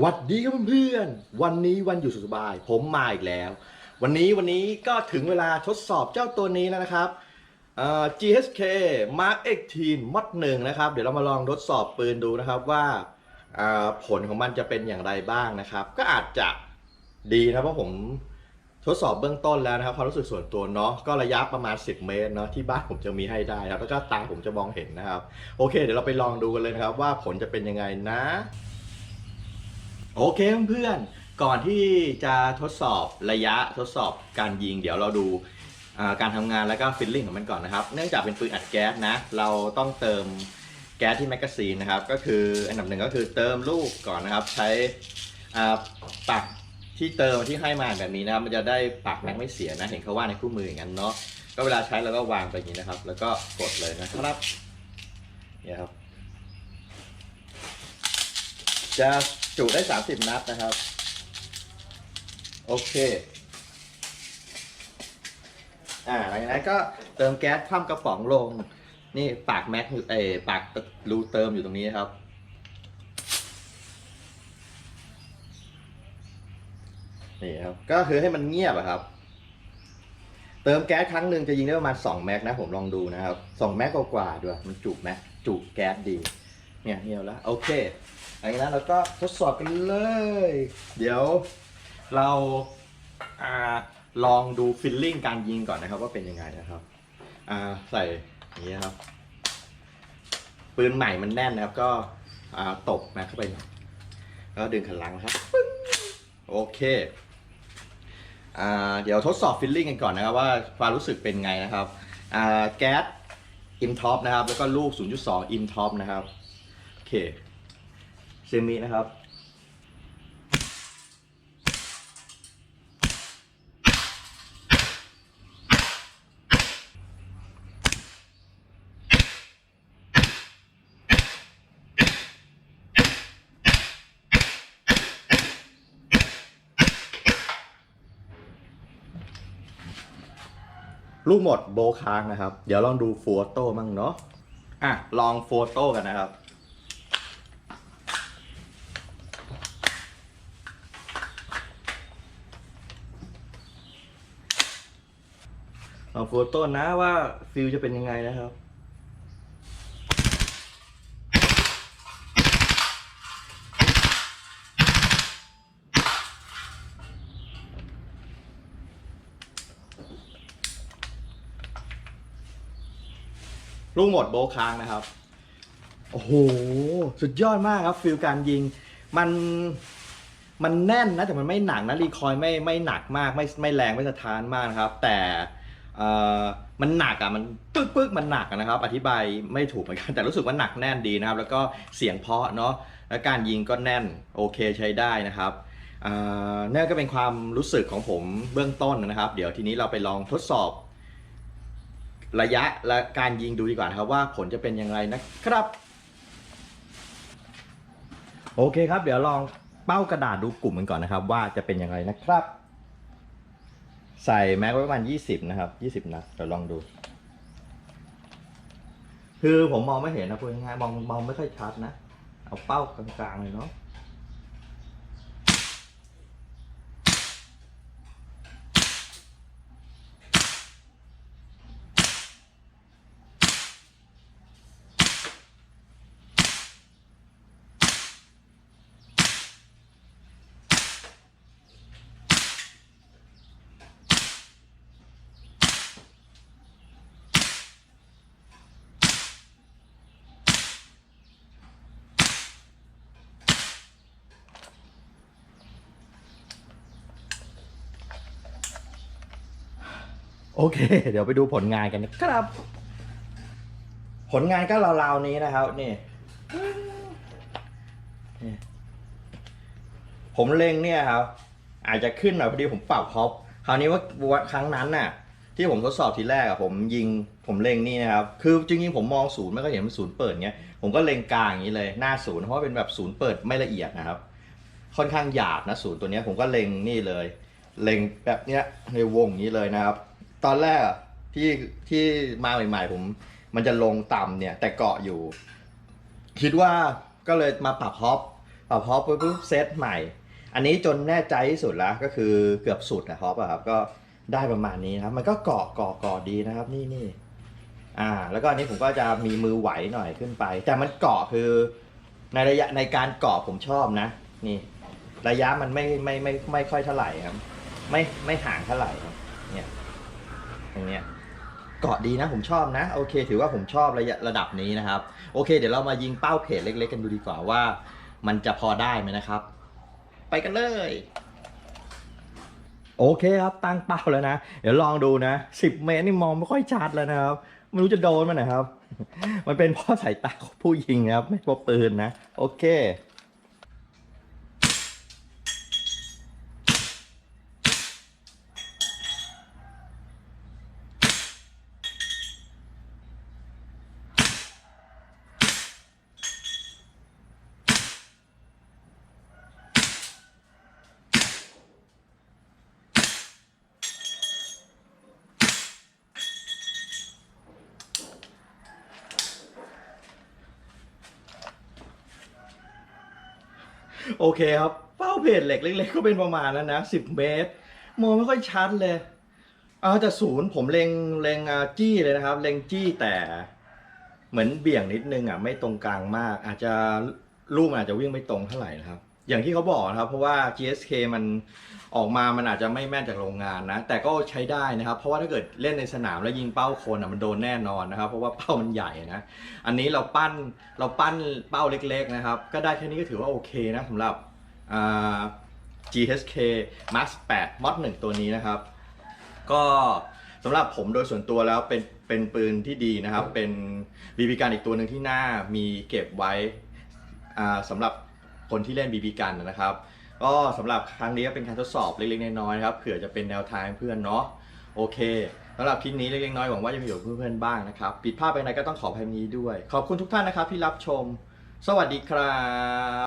หวัดดีครับเพื่อนๆ วันนี้วันอยู่สุขสบาย ผมมาอีกแล้ว วันนี้วันนี้ก็ถึงเวลาทดสอบเจ้าตัวนี้แล้วนะครับ GHK Mark 18 mod 1นะครับ เดี๋ยวเรามาลองทดสอบปืนดูนะครับว่าอ่าผลของมันจะเป็นอย่างไรบ้างนะครับ ก็อาจจะดีนะเพราะผมทดสอบเบื้องต้นแล้วนะครับความรู้สึกส่วนตัวเนาะก็ระยะประมาณ 10 เมตรเนาะที่บ้านผมจะมีให้ได้ครับแล้วก็ตาผมจะมองเห็นนะครับ โอเค เดี๋ยวเราไปลองดูกันเลยนะครับว่าผลจะเป็นยังไงนะ โอเคเพื่อนๆ ก่อนที่จะทดสอบระยะทดสอบการยิง เดี๋ยวเราดูการทำงานแล้วก็ฟิลลิ่งของมันก่อนนะครับ เนื่องจากเป็นปืนอัดแก๊สนะ เราต้องเติมแก๊สที่แมกกาซีนนะครับ ก็คืออันดับหนึ่งก็คือเติมลูกก่อนนะครับ ใช้อ่าปักที่เติมที่ให้มาแบบนี้นะครับ มันจะได้ปักแม็กไม่เสียนะ เห็นเขาว่าในคู่มืออย่างนั้นเนาะ ก็เวลาใช้เราก็วางไปอย่างนี้นะครับ แล้วก็กดเลยนะครับเนี่ยครับจะ จุได้30นัดนะครับ โอเค อ่าหลังจากนั้นก็เติมแก๊สคว่ำกระป๋องลง นี่ปากแม็กเออปากรูเติมอยู่ตรงนี้ครับ นี่ครับ ก็คือให้มันเงียบอะครับ เติมแก๊สครั้งหนึ่งจะยิงได้ประมาณ2แม็กนะผมลองดูนะครับ2แม็กกว่าๆด้วย มันจุแม็กจุแก๊สดี เนี่ยเงียบแล้ว โอเค หลังจากนั้นเราก็ทดสอบกันเลย เดี๋ยวเราอ่าลองดูฟิลลิ่งการยิงก่อนนะครับว่าเป็นยังไงนะครับอ่าใส่อย่างนี้นะครับ ปืนใหม่มันแน่นนะครับก็อ่าตบนะเข้าไปหน่อยแล้วก็ดึงขันหลังนะครับปึ้งโอเคอ่าเดี๋ยวทดสอบฟิลลิ่งกันก่อนนะครับว่าความรู้สึกเป็นไงนะครับอ่าแก๊สอิมท็อปนะครับแล้วก็ลูก 0.2 อิมท็อปนะครับโอเค เซมินะครับ ลูกหมดโบว์ค้างนะครับ เดี๋ยวลองดูโฟโต้มั่งเนาะอะ ลองโฟโต้กันนะครับ ลองโฟโต้นะว่าฟิลจะเป็นยังไงนะครับลูกหมดโบค้างนะครับ โอ้โห สุดยอดมากครับฟิลการยิง มัน มันแน่นนะ แต่มันไม่หนักนะ รีคอยไม่ไม่หนักมาก ไม่ไม่แรงไม่สะท้านมากนะครับ แต่ มันหนักอะมันปึ๊กปึ๊กมันหนักนะครับ อธิบายไม่ถูกเหมือนกันแต่รู้สึกว่าหนักแน่นดีนะครับ แล้วก็เสียงเพาะเนาะและการยิงก็แน่นโอเคใช้ได้นะครับนั่นก็เป็นความรู้สึกของผมเบื้องต้นนะครับ เดี๋ยวทีนี้เราไปลองทดสอบ ระยะและการยิงดูดีกว่าครับว่าผลจะเป็นอย่างไรนะครับ โอเคครับ เดี๋ยวลองเป้ากระดาษดูกลุ่มกันก่อนนะครับ ว่าจะเป็นอย่างไรนะครับ ใส่แม็กไว้ประมาณ20นะครับ20นัดเดี๋ยวลองดู คือผมมองไม่เห็นนะพูดง่ายๆมองมองไม่ค่อยชัดนะ เอาเป้ากลางๆเลยเนาะ โอเค เดี๋ยวไปดูผลงานกันนะครับ ผลงานก็ราวๆนี้นะครับ นี่นี่ผมเล็งเนี่ยครับ อาจจะขึ้นหน่อยพอดีผมปรับฮอปคราวนี้ว่าว่าครั้งนั้นน่ะ ที่ผมทดสอบทีแรกอะผมยิงผมเล็งนี่นะครับ คือจริงๆผมมองศูนย์ไม่ก็เห็นมันศูนย์เปิดเงี้ยผมก็เล็งกลางอย่างนี้เลยหน้าศูนย์เพราะว่าเป็นแบบศูนย์เปิดไม่ละเอียดนะครับ ค่อนข้างหยาบนะศูนย์ตัวเนี้ยผมก็เล็งนี่เลย เล็งแบบเนี้ยในวงอย่างนี้เลยนะครับ ตอนแรกอะที่ที่มาใหม่ ๆ ผม มันจะลงต่ำเนี่ย แต่เกาะอยู่ คิดว่าก็เลยมาปรับฮอปพอฮอปปุ๊บปุ๊บเซตใหม่ อันนี้จนแน่ใจที่สุดแล้วก็คือเกือบสุดนะฮอปอะครับก็ได้ประมาณนี้นะครับ มันก็เกาะเกาะเกาะดีนะครับนี่นี่อ่า แล้วก็อันนี้ผมก็จะมีมือไหวหน่อยขึ้นไป แต่มันเกาะคือ ในระยะในการเกาะผมชอบนะ นี่ ระยะมันไม่ไม่ไม่ไม่ไม่ค่อยเท่าไหร่ครับ ไม่ไม่ห่างเท่าไหร่ครับเนี่ย อย่างเงี้ยเกาะดีนะผมชอบนะ โอเค ถือว่าผมชอบระยะระดับนี้นะครับ โอเค เดี๋ยวเรามายิงเป้าเพจเล็ก ๆ กันดูดีกว่าว่า มันจะพอได้ไหมนะครับ ไปกันเลย โอเคครับตั้งเป้าแล้วนะ เดี๋ยวลองดูนะ10 เมตรนี่มองไม่ค่อยชัดแล้วนะครับไม่รู้จะโดนมันนะครับ มันเป็นเพราะสายตาของผู้ยิงนะครับ ไม่เพราะปืนนะ โอเค โอเคครับ เป้าเพจเหล็กเล็กๆก็เป็นประมาณนั้นนะสิบเมตร มองไม่ค่อยชัดเลย เอาแต่ศูนย์ผมเล็งเล็งจี้เลยนะครับ เล็งจี้แต่เหมือนเบี่ยงนิดนึงอะไม่ตรงกลางมาก อาจจะลูกอาจจะวิ่งไม่ตรงเท่าไหร่นะครับ อย่างที่เขาบอกนะครับ เพราะว่า GSK มันออกมามันอาจจะไม่แม่นจากโรงงานนะ แต่ก็ใช้ได้นะครับ เพราะว่าถ้าเกิดเล่นในสนามแล้วยิงเป้าคนอะมันโดนแน่นอนนะครับ เพราะว่าเป้ามันใหญ่นะ อันนี้เราปั้นเราปั้นเป้าเล็กๆนะครับ ก็ได้แค่นี้ก็ถือว่าโอเคนะสำหรับ GHK Max 8 Mod 1ตัวนี้นะครับ ก็สำหรับผมโดยส่วนตัวแล้วเป็นเป็นปืนที่ดีนะครับ เป็นบีบีกันอีกตัวหนึ่งที่น่ามีเก็บไว้สำหรับ คนที่เล่นบีบีกันนะครับ ก็สำหรับครั้งนี้ก็เป็นการทดสอบเล็กๆน้อยๆนะครับเผื่อจะเป็นแนวทางให้เพื่อนเนาะโอเคสำหรับคลิปนี้เล็กๆน้อยๆหวังว่าจะมีประโยชน์เพื่อนๆบ้างนะครับผิดพลาดไปไหนก็ต้องขออภัยนี้ด้วย ขอบคุณทุกท่านนะครับที่รับชม สวัสดีครับ